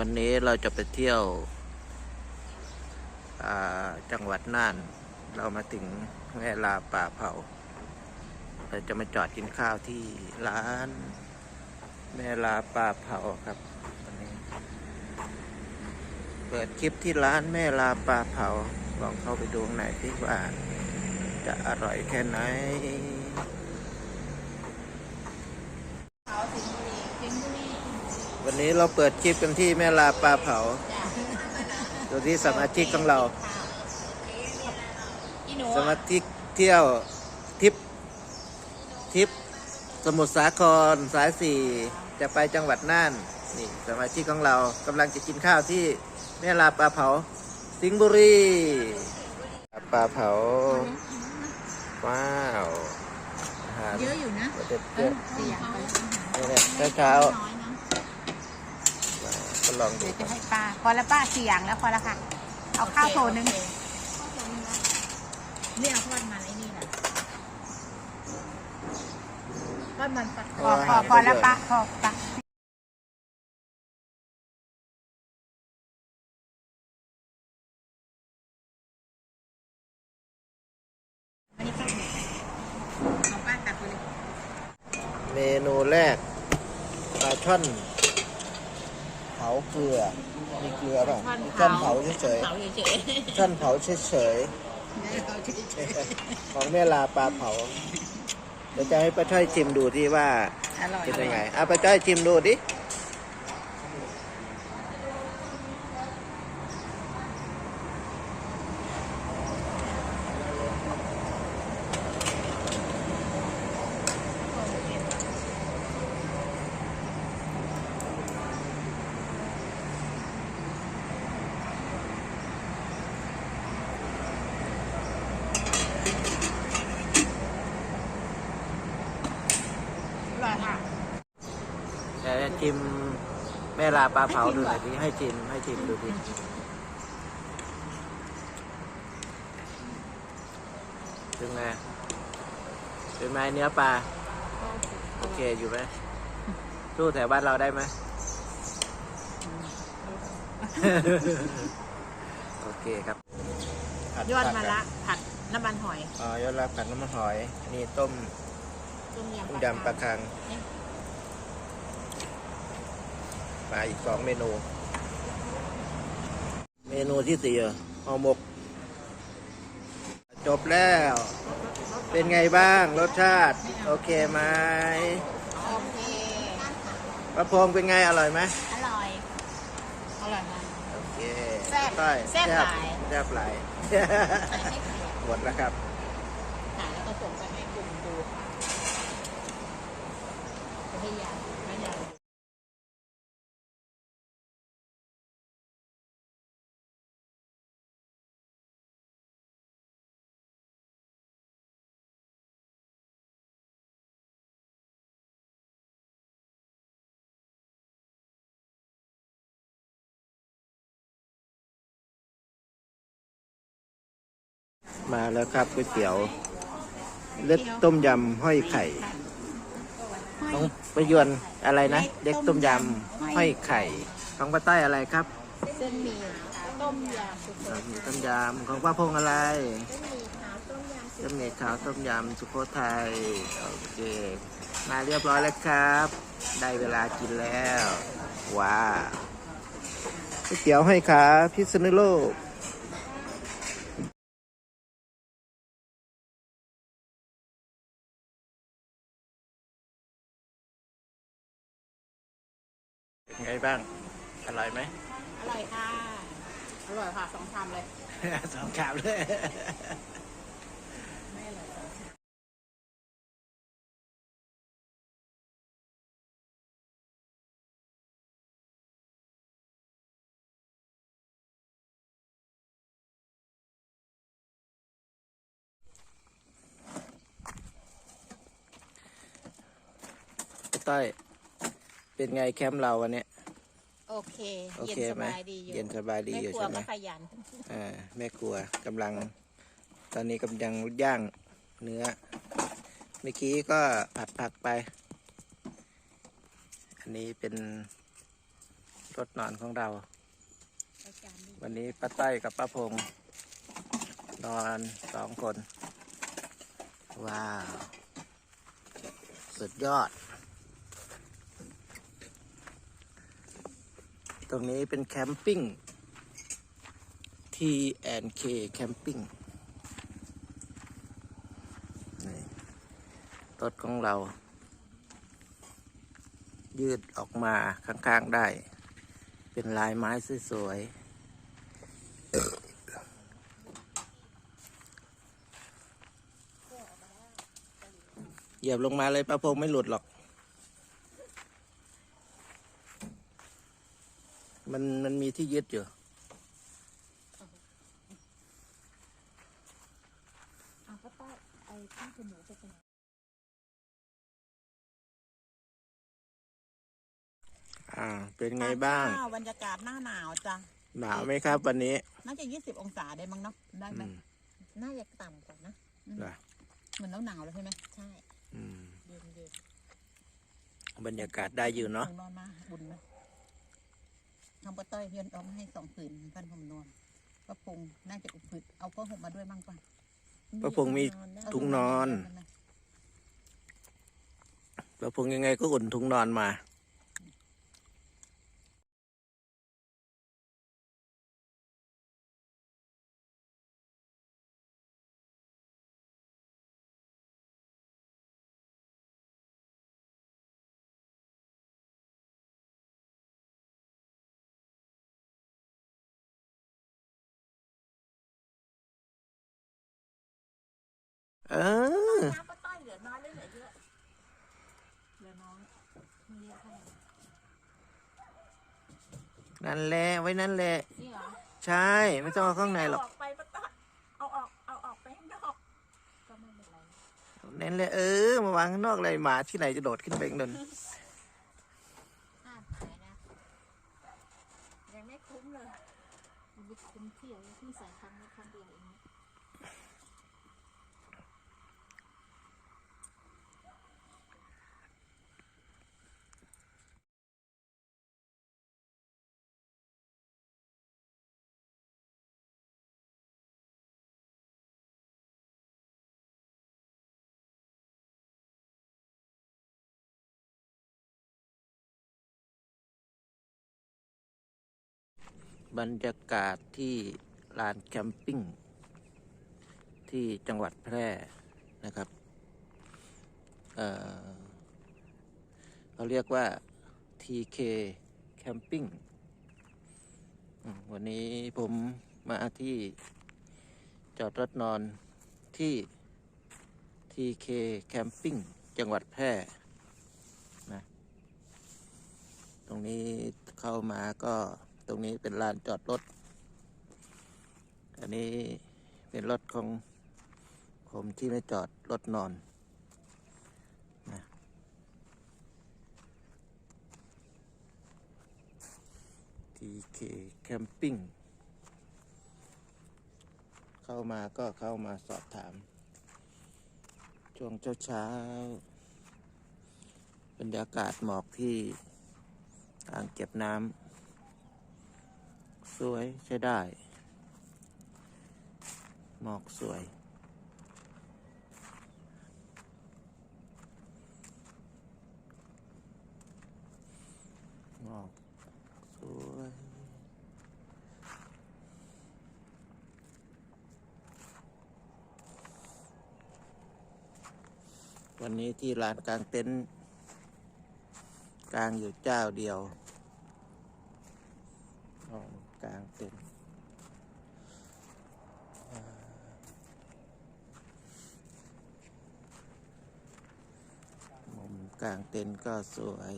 วันนี้เราจะไปเที่ยวจังหวัดน่าน เรามาถึงแม่ลาป่าเผา เราจะมาจอดกินข้าวที่ร้าน แม่ลาป่าเผาครับวันนี้ เปิดคลิปที่ร้านแม่ลาป่าเผา ลองเข้าไปดูข้างในที่ว่า จะอร่อยแค่ไหน เขาสิงห์บุรีสิงห์บุรี วันนี้เราเปิดคลิปกันที่แม่ลาปลาเผาจ้ะดูที่สมาชิกของเรา อีหนูสมาชิกเที่ยวทริปทริปสมุทรสาครสายสี่จะไปจังหวัดน่านนี่สมาชิกของเรากำลังจะกินข้าวที่แม่ลาปลาเผา สิงห์บุรีปลาเผาว้าวอาหารเยอะอยู่นะ เด็ดเยอะเสียงไปนี่แหละเช้าน้อยนะๆมา ก็ลองดูเดี๋ยวจะให้ป้าพอแล้วป้าสี่อย่างแล้วพอแล้วค่ะ เอาข้าวโถนึงเนี่ยทอดมันไอ้นี่แหละทอดมันปลาพอพอพอแล้วป้าพอป้า อันนี้ป้าเอาป้าตัดไปเลย เมนูแรกปลาช่อนเผาเกลือ มีเกลือป่ะมีช่อนเผาเฉย เผาเฉย ๆช่อน เผาเฉยๆเผาเฉยๆ ของแม่ลาปลาเผาเดี๋ยวจะให้ป้าช่อยชิมดูที่ว่าๆอร่อยเป็นยังไงอะป้าช่อยชิมดูดิ อร่อยค่ะเดี๋ยวจะชิมแม่ลาปลาเผาดูหน่อยดิให้ชิมให้ชิมดูดิเป็นไงเป็นไงเนื้อปลา โอเคอยู่ไหมสู้แถวบ้านเราได้ไหมโอเคครับผัยอดผัมะคละรับผัดน้ำมันหอยอ๋อยอดละผัดน้ำมันหอยอันนี่ต้ม ต้มยำต้มยำปลาคังมาอีกสองเมนู เมนูที่สี่อะห่อหมก จบแล้ว เป็นไงบ้างรสชาติ โอเคไหมโอเคปลาพงเป็นไงอร่อยไหมอร่อย อร่อยมากโอเคแซ่บต้อยแซ่บหลายแซ่บหลายหมดแล้วครับ มาแล้วครับก๋วยเตี๋ยวเล็กต้มยำห้อยไข่ของประยวนอะไรนะ เล็กต้มยำห้อยไข่ ของป้าใต้อะไรครับเส้นหมี่ต้มยำสุโขอ่ามีต้มยำของป้าพงอะไรเส้นหมี่ขาวต้มยำสุโขเส้นหมี่ขาต้มยำสุโขทัยโอเคมาเรียบร้อยแล้วครับ ได้เวลากินแล้วว้าก๋วยเตี๋ยวห้อยขาพิษณุโลก ไงบ้างอร่อยไหมอร่อยค่ะ อร่อยค่ะสองชามเลย สองชามเลย ไม่อร่อยสองชามต้อยเป็นไงแคมป์เราวันนี้ โอเค โอเย็นเคสไหม บายดีอยู่เย็นสบายดีอยู่ไม่กลัวใช่ไหมก็ขยัน อ่าแม่ครัวกำลัง ตอนนี้กำลังย่างเนื้อ เมื่อกี้ก็ผัดผักไป อันนี้เป็นรถนอนของเราไปจานนี้วันนี้ป้าต้อยกับป้าพงษ์นอนสองคน ว้าว สุดยอด ตรงนี้เป็นแคมปิ้ง T&K แคมปิ้งนี่รถของเรา ยืดออกมาข้างๆได้ เป็นลายไม้สวยๆเหยียบลงมาเลยป้าพงไม่หลุดหรอก มันมันมีที่ยึดอยู่เอาก็ป้าไอ้ข้าวคุณหนูจะเป็นอ่า เป็นไงบ้าง อ้วบรรยากาศหน้าหนาวจ้ะ หนาวไหมครับ วันนี้น่าจะยี่สิบองศาได้มั้งเนาะ ได้ไหมอืมน่าจะต่ำกว่านะอืมเหรอเหมือนหนาวๆเลยใช่ไหมใช่อืมเย็นเย็นบรรยากาศได้อยู่เนาะนอนมาบุญนะ ทำปะต้อยเฮียนเอามาให้สองผืนเพื่อนผมนอนป้าปงน่าจะอุผืนเอาผ้าห่มมาด้วยมั้งป่ะป้าพงมีเอาถุงนอนได้ไหมป้าพงยังไงก็อุ่นถุงนอนมา เออ น้ำป้าต้อยเหลือน้อยหรือเหลือเยอะ เหลือน้อยมีเยอะเท่าไหนนั่นแหละไว้นั่นแหละ นี่เหรอใช่ ไม่ต้องเอาข้างในหรอกเาไปป้าต้อยเอาออก เอาออกไปข้างนอก ก็ไม่เป็นไร นั่นแหละเออ มาวางข้างนอกเลยหมาที่ไหนจะโดดขึ้นไปข้างบน ห้ามขายนะยังไม่คุ้มเลยมันไม่คุ้มเที่ยวที่ใส่ครั้งนี้ครั้งเดียวเองนะ บรรยากาศที่ลานแคมปิ้ง ที่จังหวัดแพร่นะครับเเขาเรียกว่า TK Camping วันนี้ผมมาที่จอดรถนอนที่ TK Camping จังหวัดแพร่นะตรงนี้เข้ามาก็ ตรงนี้เป็นลานจอดรถ อันนี้เป็นรถของผมที่ไม่จอดรถนอนนะ TK Camping เข้ามาก็เข้ามาสอบถาม ช่วงเช้าๆบรรยากาศหมอกที่อ่างเก็บน้ำ สวยใช้ได้ หมอกสวย หมอกสวยวันนี้ที่ร้านกลางเต็นท์กลางอยู่เจ้าเดียว กลางเต็นท์มุมกลางเต็นท์ก็สวย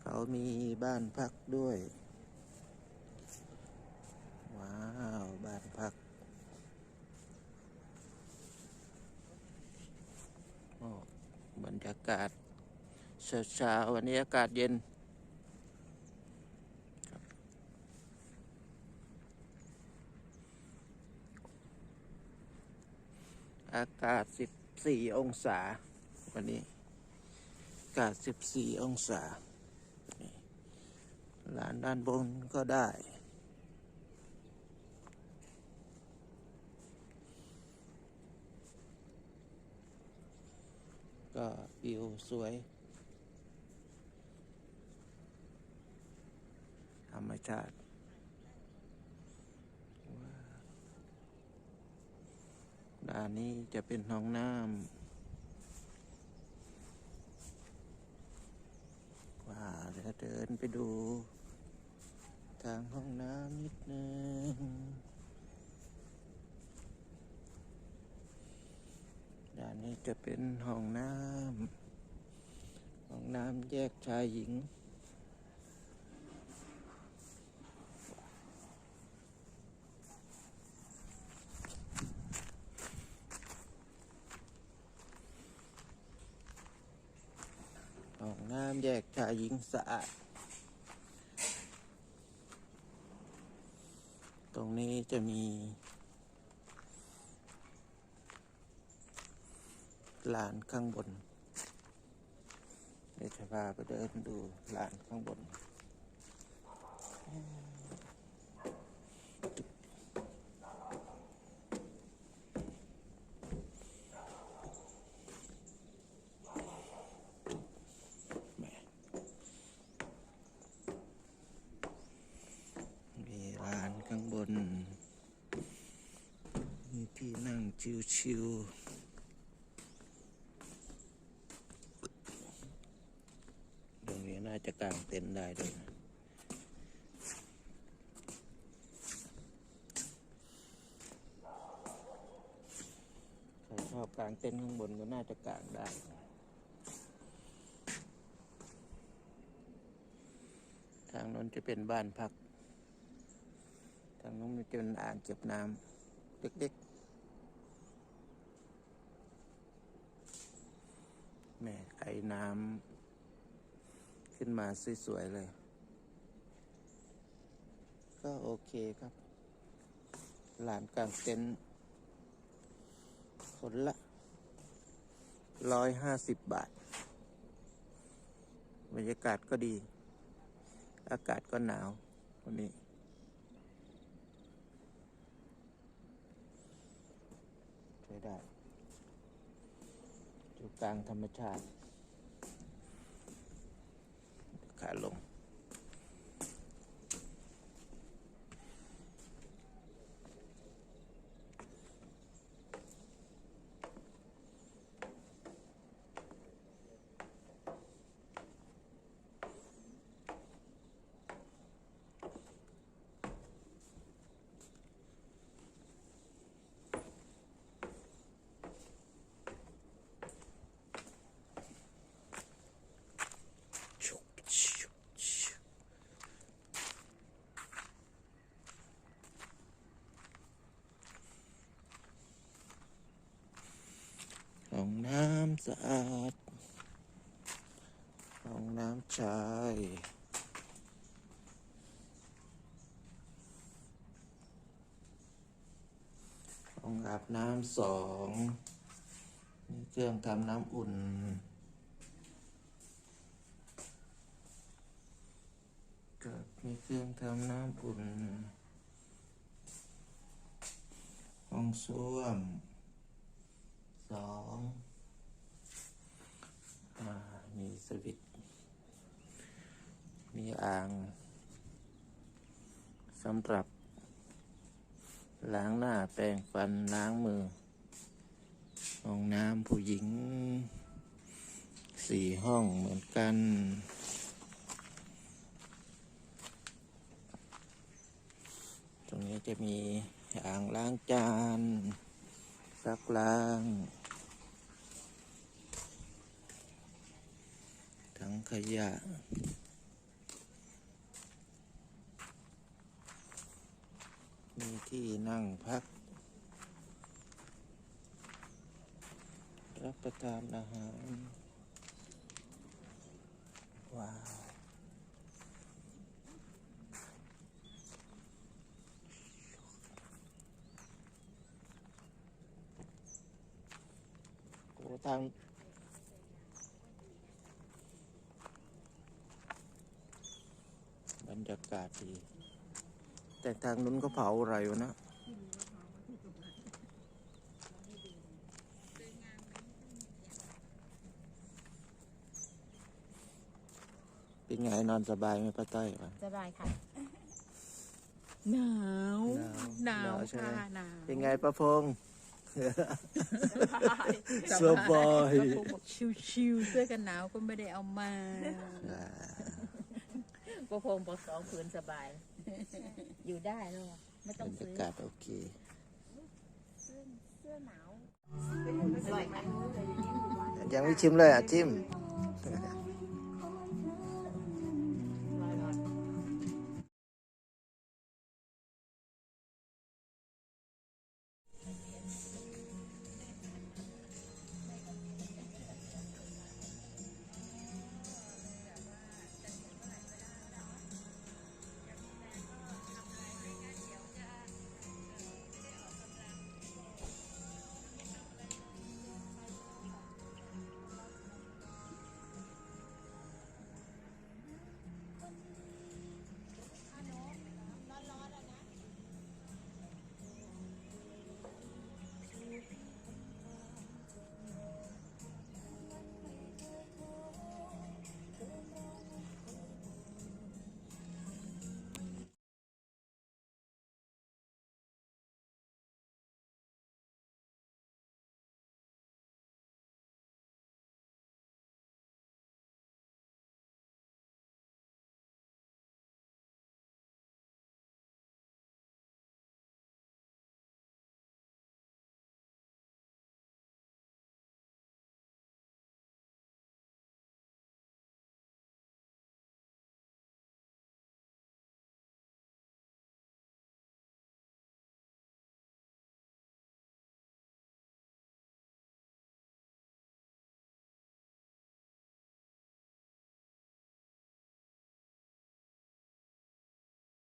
เขามีบ้านพักด้วย ว้าว บ้านพักโอ้บรรยากาศเช้าๆวันนี้อากาศเย็นครับ อากาศ14องศา วันนี้ อากาศ14องศานี่ด้านบนก็ได้ ก็วิวสวย ธรรมชาติว้าวด้านนี้จะเป็นห้องน้ำว้าวเดี๋ยวเดินไปดู ทางห้องน้ำนิดนึงด้านนี้จะเป็นห้องน้ำห้องน้ำแยกชายหญิงามแยกชายหญิงสะอาด ตรงนี้จะมีลานข้างบนเดี๋ยวจะพาไปเดินดูลานข้างบน มีลานข้างบน มีที่นั่ง ชิวๆตรงนี้น่าจะกางเต็นท์ได้ด้วยนะใครชอบกางเต็นท์ข้างบนก็น่าจะกางได้ทางนั้นจะเป็นบ้านพัก ทางนู้นจะเป็นอ่างเก็บน้ำเล็กๆ แม่ไอ้ น้ำขึ้นมาสวยๆเลย ก็โอเคครับลานกลางเต็นท์คนละร้อยห้าสิบบาท บรรยากาศก็ดี อากาศก็หนาววันนี้ ใช้ได้อยู่กลางธรรมชาติ ขาลง ชุบชุบชุบห้องน้ำ สะอาดห้องน้ำชายห้องอาบน้ำสองมีเครื่องทำน้ำอุ่นกับมีเครื่องทำน้ำอุ่น ห้องส้วมสอง มีสวิต มีอ่างสำหรับ ล้างหน้าแปรงฟันล้างมือห้องน้ำผู้หญิงสี่ห้องเหมือนกัน ตรงนี้จะมีอ่างล้างจานซักล้าง ถังขยะมีที่นั่งพัก รับประทานอาหาร ว้าวโอ้ทางบรรยาากาศดี แต่ทางนู้นก็เผาอะไรวะนะเป็นไงนอนสบายไหมป้าต้อยวะสบายค่ะ หนาว หนาวใช่ไหมหนาวเป็นไงป้าพงษ์สสบายพวกบอกชิวๆเสื้อกันหนาวก็ไม่ได้เอามา อ่า ประพงบอกสองผืนสบาย อยู่ได้แล้วอะไม่ต้บอรงรซื้ยาอ กาศโอเค เสื้อเสื้อหนาวอร่อยไหมยังไม่ชิมเลยอะจิ้ม